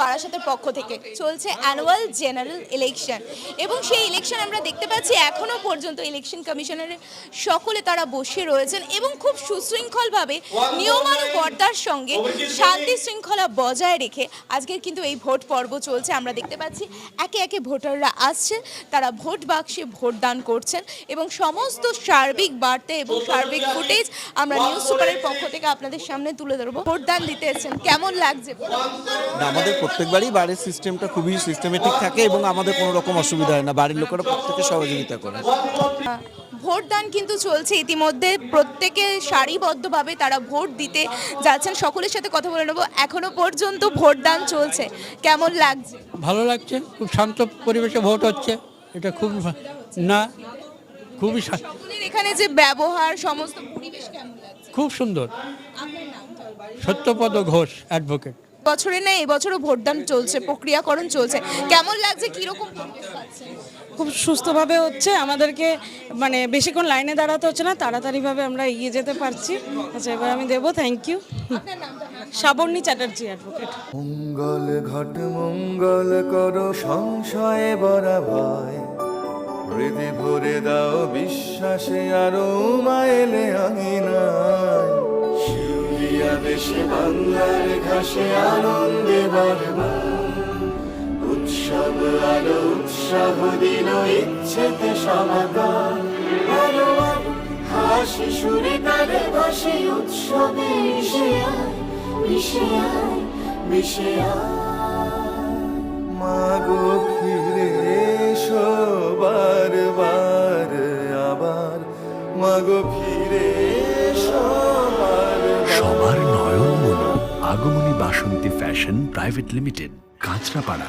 বারাসাতের পক্ষ থেকে। চলছে অ্যানুয়াল জেনারেল ইলেকশন। এবং সেই ইলেকশন আমরা দেখতে পাচ্ছি, এখনও পর্যন্ত ইলেকশন কমিশনারের সকলে তারা বসে রয়েছেন এবং খুব সুশৃঙ্খলভাবে নিয়মানুবর্তার সঙ্গে শান্তি শৃঙ্খলা বজায় রেখে আজকের কিন্তু এই ভোট পর্ব চলছে। আমরা দেখতে পাচ্ছি, একে একে ভোটাররা আসছে, তারা ভোট বাক্সে ভোটদান করছেন এবং সমস্ত সার্বিক বার্তা এবং সার্বিক ফুটেজ আমরা নিউজ সুপারের পক্ষ থেকে আপনাদের সামনে তুলে ধরবো। ভোটদান দিতে এসেছেন, কেমন লাগছে? না, আমাদের প্রত্যেকবারই বাড়ির সিস্টেমটা খুবই সিস্টেমেটিক থাকে এবং আমাদের কোনো রকম অসুবিধা হয় না। বাড়ির লোকেরা প্রত্যেকে সহযোগিতা করে। ভোটদান কিন্তু চলছে ইতিমধ্যে। প্রত্যেকে সারিবদ্ধভাবে তারা ভোট দিতে যাচ্ছেন। সকলের সাথে কথা বলে নেব। এখনও পর্যন্ত ভোটদান চলছে। কেমন লাগছে? ভালো লাগছে। খুব শান্ত পরিবেশে ভোট হচ্ছে। এটা খুব না খুবই এখানে যে ব্যবহার সমস্ত পরিবেশ কেমন লাগছে? খুব সুন্দর। সত্যপদ ঘোষ অ্যাডভোকেট বছরে না এবছরও ভোটদান চলছে প্রক্রিয়াকরণ চলছে। কেমন লাগছে? কীরকম খুব সুস্থভাবে হচ্ছে। আমাদেরকে মানে বেশিক্ষণ লাইনে দাঁড়াতে হচ্ছে না তাড়াতাড়িভাবে আমরা এগিয়ে যেতে পারছি। আচ্ছা এবার আমি দেবো থ্যাংক ইউ আপনার নামটা শ্রাবণী চ্যাটার্জি অ্যাডভোকেট মঙ্গল ঘট মঙ্গল কর সংশয়ে বরা ভয় হৃদে ভরে দাও বিশ্বাসে আরও মায়েলে আঙিনায়। দেশে বাংলার ঘাসে আনন্দে বরবা উৎসব আলো, উৎসাহ দিল, ইচ্ছেতে সমাগম। আরও হাসি সুরে তালে ভাসে উৎসবে মিশে আয় মিশে আয় মিশে মাগো Basanti fashion private limited Kanchrapara.